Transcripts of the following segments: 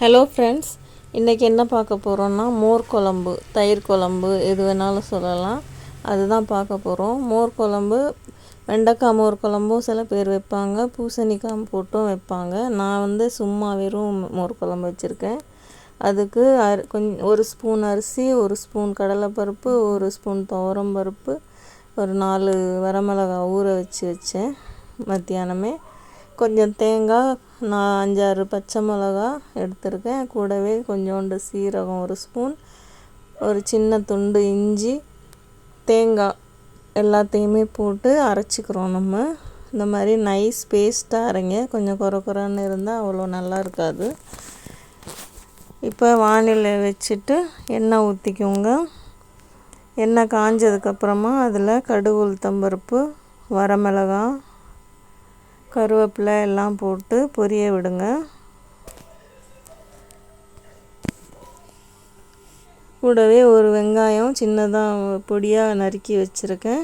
Hello friends இன்றைக்கி என்ன பார்க்க போகிறோன்னா மோர் குழம்பு தயிர் குழம்பு எது வேணாலும் சொல்லலாம். அதுதான் பார்க்க போகிறோம் மோர் குழம்பு வெண்டைக்காய் மோர் குழம்பும் சில பேர் வைப்பாங்க. பூசணிக்காய் போட்டும் வைப்பாங்க. நான் வந்து சும்மா வெறும் மோர் குழம்பு வச்சுருக்கேன். அதுக்கு அரி கொஞ்சம் ஒரு ஸ்பூன் அரிசி ஒரு ஸ்பூன் கடலைப்பருப்பு ஒரு ஸ்பூன் துவரம் பருப்பு ஒரு நாலு வரமிளகா ஊற வச்சு வச்சேன் மத்தியானமே. கொஞ்சம் தேங்காய் நான் அஞ்சாறு பச்சை மிளகா எடுத்திருக்கேன். கூடவே கொஞ்சோண்டு சீரகம் ஒரு ஸ்பூன் ஒரு சின்ன துண்டு இஞ்சி தேங்காய் எல்லாத்தையுமே போட்டு அரைச்சிக்கிறோம் நம்ம. இந்த மாதிரி நைஸ் பேஸ்ட்டாக அரைங்க. கொஞ்சம் குறை குறைன்னு இருந்தால் அவ்வளோ நல்லா இருக்காது. இப்போ வானிலை வச்சுட்டு எண்ணெய் ஊற்றிக்கோங்க எண்ணெய் காஞ்சதுக்கப்புறமா அதில் கடுகு உளுத்தம்பருப்பு வரமிளகாய் கருவேப்பிலை எல்லாம் போட்டு பொரிய விடுங்க. கூடவே ஒரு வெங்காயம் சின்னதாக பொடியாக நறுக்கி வச்சுருக்கேன்.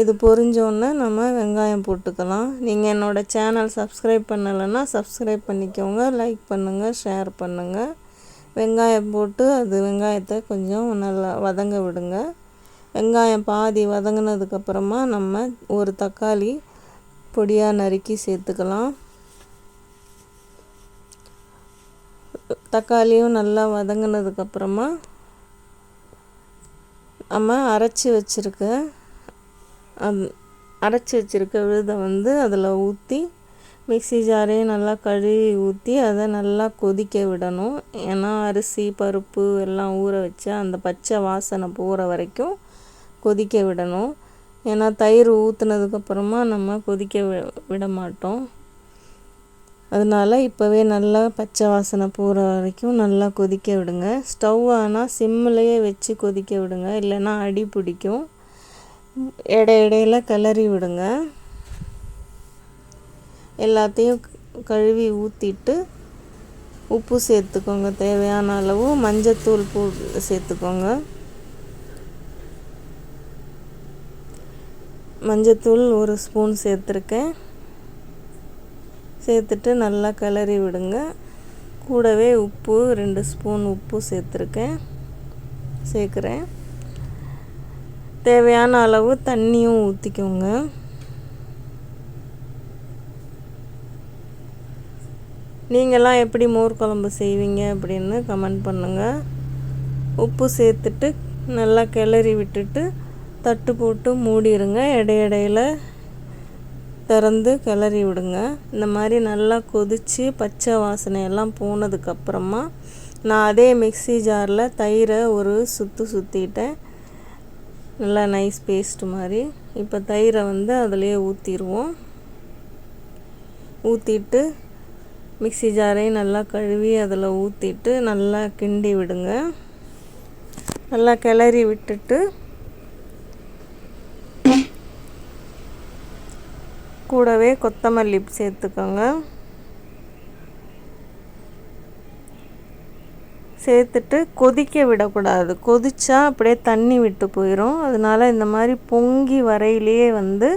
இது பொரிஞ்சோன்னே நம்ம வெங்காயம் போட்டுக்கலாம். நீங்கள் என்னோடய சேனல் சப்ஸ்கிரைப் பண்ணலைன்னா சப்ஸ்கிரைப் பண்ணிக்கோங்க லைக் பண்ணுங்கள் ஷேர் பண்ணுங்கள் வெங்காயம் போட்டு அது வெங்காயத்தை கொஞ்சம் நல்லா வதங்க விடுங்க. வெங்காயம் பாதி வதங்கினதுக்கப்புறமா நம்ம ஒரு தக்காளி பொடியாக நறுக்கி சேர்த்துக்கலாம். தக்காளியும் நல்லா வதங்கினதுக்கப்புறமா நம்ம அரைச்சி வச்சுருக்க அந் அரைச்சி வச்சுருக்க விழுதை வந்து அதில் ஊற்றி மிக்சி ஜாரையும் நல்லா கழுவி ஊற்றி அதை நல்லா கொதிக்க விடணும். ஏன்னா அரிசி பருப்பு எல்லாம் ஊற வச்சு அந்த பச்சை வாசனை போகிற வரைக்கும் கொதிக்க விடணும். ஏன்னா தயிர் ஊற்றுனதுக்கப்புறமா நம்ம கொதிக்க வி விட மாட்டோம் அதனால் இப்போவே நல்லா பச்சை வாசனை போகிற வரைக்கும் நல்லா கொதிக்க விடுங்க. ஸ்டவ் ஆனால் சிம்மிலையே வச்சு கொதிக்க விடுங்க. இல்லைன்னா அடி பிடிக்கும். இடை இடையில கிளறி விடுங்க. எல்லாத்தையும் கழுவி ஊற்றிட்டு உப்பு சேர்த்துக்கோங்க. தேவையான அளவு மஞ்சத்தூள் பூ சேர்த்துக்கோங்க. மஞ்சத்தூள் ஒரு ஸ்பூன் சேர்த்துருக்கேன். சேர்த்துட்டு நல்லா கிளறி விடுங்க. கூடவே உப்பு ரெண்டு ஸ்பூன் உப்பு சேர்த்துருக்கேன். சேர்க்குறேன். தேவையான அளவு தண்ணியும் ஊற்றிக்கோங்க நீங்களாம் எப்படி மோர் குழம்பு செய்வீங்க அப்படின்னு கமெண்ட் பண்ணுங்கள் உப்பு சேர்த்துட்டு நல்லா கிளறி விட்டுட்டு தட்டு போட்டு மூடிடுங்க இடையிடையில் திறந்து கிளறி விடுங்க. இந்த மாதிரி நல்லா கொதித்து பச்சை வாசனையெல்லாம் போனதுக்கப்புறமா நான் அதே மிக்சி ஜாரில் தயிரை ஒரு சுற்று சுற்றிட்டேன் நல்லா நைஸ் பேஸ்ட்டு மாதிரி. இப்போ தயிரை வந்து அதிலே ஊற்றிடுவோம் ஊற்றிட்டு மிக்சி ஜாரையும் நல்லா கழுவி அதில் ஊற்றிட்டு நல்லா கிண்டி விடுங்க. நல்லா கிளறி விட்டுட்டு கூடவே கொத்தமல்லி சேர்த்துக்கோங்க. சேர்த்துட்டு கொதிக்க விடக்கூடாது. கொதிச்சா அப்படியே தண்ணி விட்டு போயிடும் அதனால் இந்த மாதிரி பொங்கி வரையிலேயே வந்து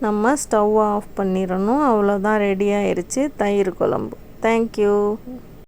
நம்ம ஸ்டவ் ஆஃப் பண்ணிடணும். அவ்வளோதான் ரெடி ஆயிடுச்சு தயிர் குழம்பு. தேங்க்யூ